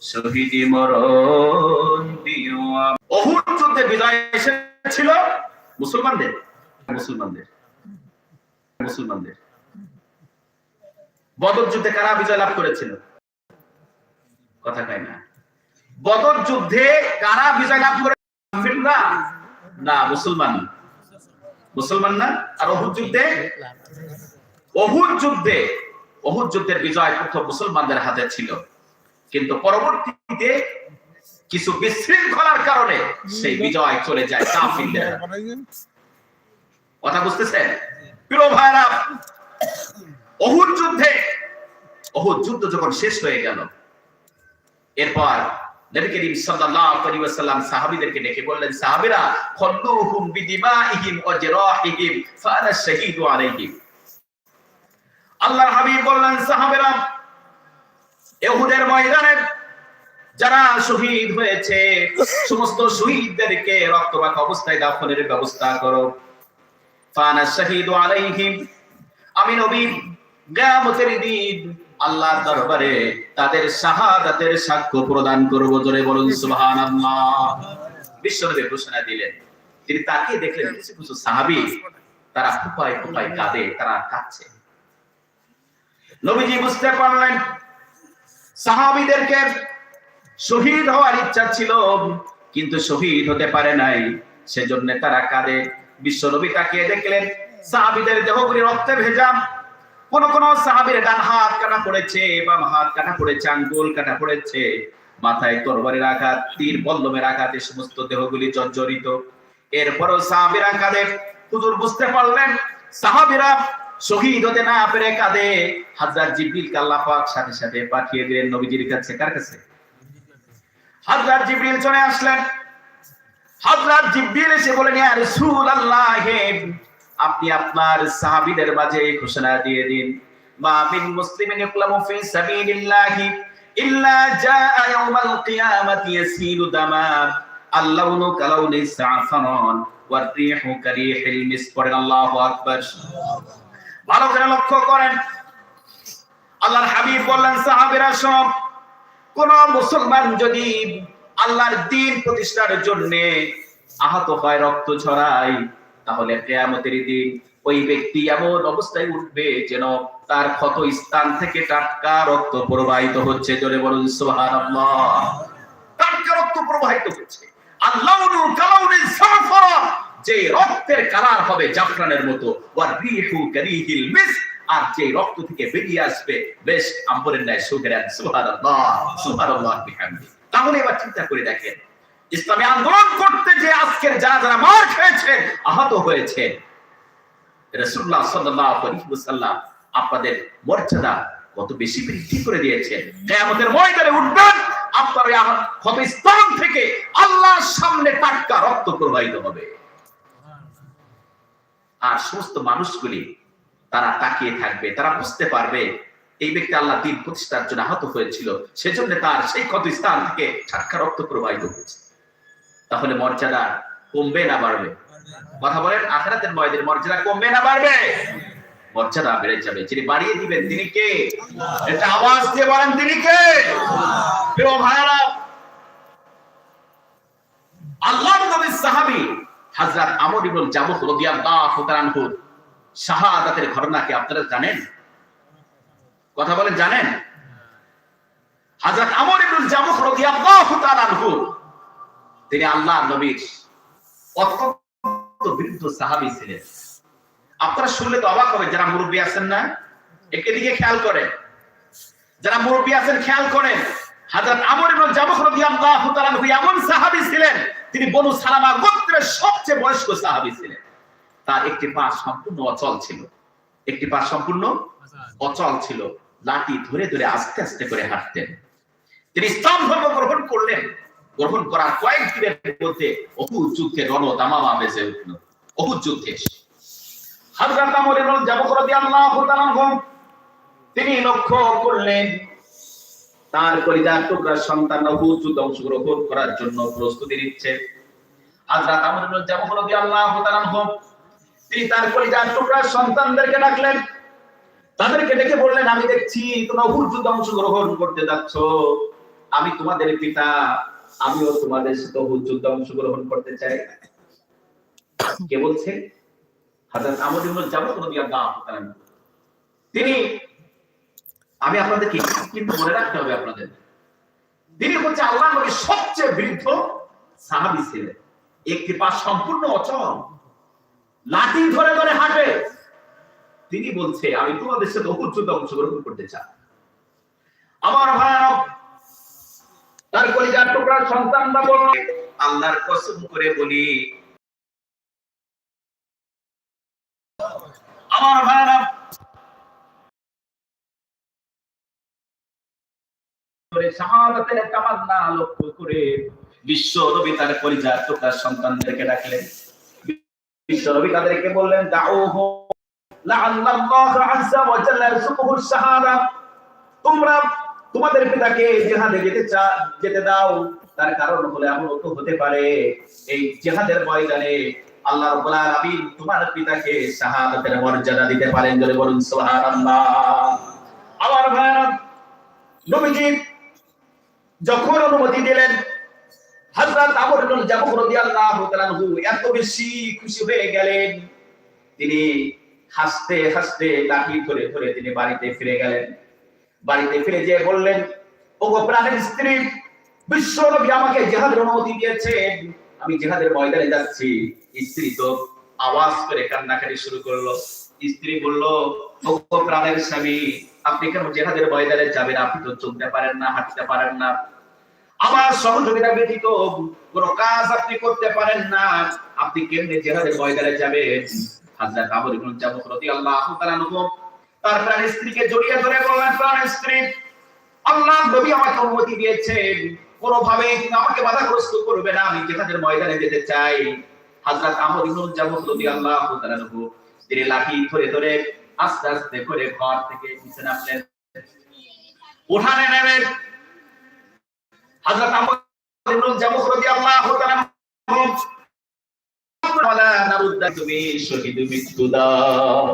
শহীদি মরণ অহুর যুদ্ধে বিজয় এসেছিল মুসলমানদের মুসলমানদের মুসলমানদের। বদর যুদ্ধে কারা বিজয় লাভ করেছিল? কথা কয় না। বদর যুদ্ধে কারা বিজয় লাভ করে কাফিররা? না, মুসলমান। মুসলমান না? আর অহুদ যুদ্ধে? অহুদ যুদ্ধে অহুদ যুদ্ধের বিজয় প্রথম মুসলমানদের হাতে ছিল। কিন্তু পরবর্তীতে কিছু বিশৃঙ্খলার কারণে সেই বিজয় চলে যায় কাফিরদের কথা বুঝতেছেন? প্রিয় ভাইরা অহুদ যুদ্ধে অহুদ যুদ্ধ যখন শেষ হয়ে গেল এরপর নবী করিম সাল্লাল্লাহু আলাইহি ওয়াসাল্লাম সাহাবীদেরকে ডেকে বললেন সাহাবীরা খল্লুহুম বিদিমাইহিম ওয়া জিরাহিহিম ফানা শাহীদু আলাইহিম। আল্লাহর হাবিব বললেন সাহাবীরা ইহুদের ময়দানে যারা শহীদ হয়েছে, সমস্ত শহীদদেরকে রক্তবাক অবস্থায় দাফনের ব্যবস্থা করো। ফানা শাহীদু আলাইহিম, আমি নবী, কিয়ামতের দিন আল্লাহর দরবারে তাদের শাহাদাতের সাক্ষ্য প্রদান করব, জোরে বলুন সুবহানাল্লাহ। বিশ্বনবী ঘোষণা দিলেন, তিনি তাকিয়ে দেখলেন, কিছু কিছু সাহাবী তারা ফুপায় ফুপায় কাঁদে, তারা কাঁদছে। নবীজি বুঝতে পারলেন সাহাবীদেরকে শহীদ হওয়ার ইচ্ছা ছিল, কিন্তু শহীদ হতে পারে নাই। সেজন্য তারা কাঁদে। বিশ্বনবী তাকিয়ে দেখলেন, সাহাবীদের দেহগুলি রক্তে ভেজা। কোন কোন সাহাবীর ডান হাত কাটা পড়েছে, বাম হাত কাটা পড়েছে, আঙ্গুল কাটা পড়েছে, মাথায় তরবারের আঘাত, তীর বল্লমের আঘাতে সমস্ত দেহগুলি জর্জরিত। এরপরও সাহাবীরা কাঁদে। হুজুর বুঝতে পারলেন, সাহাবীরা শহীদ হতে না পেরে কাঁদে। আল্লাহ পাক সাথে সাথে পাঠিয়ে দিলেন নবীজির কাছে। কার কাছে? চলে আসলেন। এসে আপনি আপনার সাহাবীদের মাঝে ঘোষণা দিয়ে দিন। মা মিন মুসলিমিন ইকলামু ফি সাবিলিল্লাহি ইল্লা জাআ ইয়াউমাল কিয়ামাতি ইয়াসিলু দামা। কালাউনি সাফারান ওয়ার রিহু কারিহিল মিস পড়েন আল্লাহু আকবার। ভালো করে লক্ষ্য করেন। আল্লাহর হাবিব বললেন, সাহাবীরা সব কোন মুসলমান যদি আল্লাহর দিন প্রতিষ্ঠার জন্য আহত হয়, রক্ত ছড়ায়, তাহলে কেয়ামতের দিন ওই ব্যক্তি এমন অবস্থায় উঠবে যেন তার ক্ষত স্থান থেকে টাটকা রক্ত প্রবাহিত হচ্ছে। জোরে বলুন, সুবহানাল্লাহ। টাটকা রক্ত প্রবাহিত হচ্ছে। আল্লাহ যে রক্তের কালার হবে জাফরানের মতো আর যে রক্ত থেকে বেরিয়ে আসবে, বেশ আম্বরের ন্যায় সুগেরান তাহলে এবার চিন্তা করে দেখেন, ইসলামী আন্দোলন করতে যে আজকের যারা যারা মার খেয়েছে, আহত হয়েছে, রাসূলুল্লাহ সাল্লাল্লাহু আপনাদের মর্যাদা কত বেশি বৃদ্ধি করে দিয়েছেন কিয়ামতের ময়দানে উঠবেন, আপনার এই আহত ক্ষত স্থান থেকে আল্লাহর সামনে টাটকা রক্ত প্রবাহিত হবে। আর সমস্ত মানুষগুলি তারা তাকিয়ে থাকবে, তারা বুঝতে পারবে এই ব্যক্তি আল্লাহ দিন প্রতিষ্ঠার জন্য আহত হয়েছিল। সেজন্য তার সেই ক্ষত স্থান থেকে টাটকা রক্ত প্রবাহিত হয়েছে। তাহলে মর্যাদা কমবে না বাড়বে? কথা বলেন, আখেরাতের ময়দের মর্যাদা কমবে না বাড়বে? মর্যাদা বেড়ে যাবে। যিনি বাড়িয়ে দিবেন, তিনি কে? এটা আওয়াজ দিয়ে বলেন, তিনি কে? প্রিয় ভাইরা আল্লাহ নবীর সাহাবী হযরত আমর ইবনে জামুহ রাদিয়াল্লাহু তাআলা আনহু শাহাদাতের ঘটনা কি আপনারা জানেন? কথা বলেন, জানেন? হযরত আমর ইবনে জামুহ রাদিয়াল্লাহু তাআলা আনহু, তিনি আল্লাহর নবীর অত্যন্ত বিরুদ্ধ সাহাবী ছিলেন। আপনারা শুনলে তো অবাক হবে, যারা মুরব্বী আছেন না একে দিকে খেয়াল করেন। যারা মুরব্বী আছেন, খেয়াল করেন, হযরত আমর ইবনে জামুহ রাদিয়াল্লাহু তাআলা আনহু এমন সাহাবী ছিলেন তিনি বনু সালামা গোত্রের সবচেয়ে বয়স্ক সাহাবী ছিলেন। তার একটি পা সম্পূর্ণ অচল ছিল। একটি পা সম্পূর্ণ অচল ছিল। লাঠি ধরে ধরে আস্তে আস্তে করে হাঁটতেন। তিনি ইসলাম ধর্ম গ্রহণ করলেন। গ্রহণ করার কয়েক দিনের মধ্যে অহুদ যুদ্ধে রণ দামামা বেজে উঠল। অহুদ যুদ্ধে হযরত আমর ইবনে জাবর রাদিয়াল্লাহু তাআলা আনহু, তিনি লক্ষ্য করলেন তার কলিজার টুকরা সন্তান অহুদ যুদ্ধে অংশগ্রহণ করার জন্য প্রস্তুতি নিচ্ছে। হযরত আমর ইবনে জাবর রাদিয়াল্লাহু তাআলা তিনি তার কলিজার টুকরা সন্তানদেরকে ডাকলেন। তাদেরকে ডেকে বললেন, আমি দেখছি তোমরা যুদ্ধে অংশগ্রহণ করতে যাচ্ছ। আমি তোমাদের পিতা, আমিও তোমাদের সাথে যুদ্ধে অংশগ্রহণ করতে চাই। কে বলছে? হাজরত আমর ইবনে জাবাল রাদিয়াল্লাহু তাআলা তিনি আমি আপনাদেরকে কিন্তু মনে রাখতে হবে আপনাদের। তিনি হচ্ছে আল্লাহ নবীর সবচেয়ে বৃদ্ধ সাহাবী ছিলেন। একটি পা সম্পূর্ণ অচল। লাঠি ধরে ধরে হাঁটে। তিনি বলছে, আমি তোমাদের সাথে উহুদ যুদ্ধে অংশগ্রহণ করতে চাই। আমার ভাই তার কলিজার টুকরার সন্তানরা বলল আল্লাহর কসম করে বলি। আমার ভাইরা করে শাহাদাতের তামান্না লক্ষ্য করে বিশ্ব নবী তার টুকরার সন্তানদেরকে ডাকলেন। বিশ্ব নবী তাদেরকে বললেন শাহাদা। তোমরা তোমাদের পিতাকে জিহাদে যেতে চা, যেতে দাও। তার কারণ হলে এমন তো হতে পারে। এই জিহাদের ময়দানে আল্লাহ রাব্বুল আলামিন তোমার পিতাকে শাহাদাতের মর্যাদা দিতে পারেন বলে বলুন, সুবহানাল্লাহ। আমার ভাইরা নবীজি যখন অনুমতি দিলেন, হযরত আমর ইবনে জামুহ রাদিয়াল্লাহু তাআলা এত বেশি খুশি হয়ে গেলেন। তিনি হাসতে হাসতে লাঠি ধরে ধরে তিনি বাড়িতে ফিরে গেলেন। বাড়িতে ফিরে যেয়ে বললেন ও গো প্রাণের স্ত্রী, বিশ্ব নবী আমাকে জেহাদের অনুমতি দিয়েছেন। আমি জেহাদের ময়দানে যাচ্ছি। স্ত্রী তো আওয়াজ করে কান্নাকাটি শুরু করল। স্ত্রী বলল ও গো প্রাণের স্বামী আপনি কেন জেহাদের ময়দানে যাবেন? আপনি তো চলতে পারেন না, হাঁটতে পারেন না। আমার সহযোগিতা ব্যতীত কোন কাজ আপনি করতে পারেন না। আপনি কেমনে জেহাদের ময়দানে যাবেন? হাজরত তাআলা তার প্রাণ স্ত্রীকে জড়িয়ে ধরে বললেন, প্রাণ স্ত্রী আল্লাহ নবী আমাকে অনুমতি দিয়েছেন। কোনোভাবে তুমি আমাকে বাধাগ্রস্ত করবে না। আমি জেহাদের ময়দানে যেতে চাই। হযরত আমর ইবনে জামুহ রাদিয়াল্লাহু তাআলা আনহু, তিনি লাঠি ধরে ধরে আস্তে আস্তে করে ঘর থেকে নিচে নামলেন। উঠানে নেমেন। হযরত আমর ইবনে জামুহ রাদিয়াল্লাহু তাআলা তুমি শহীদ মৃত্যু দাও।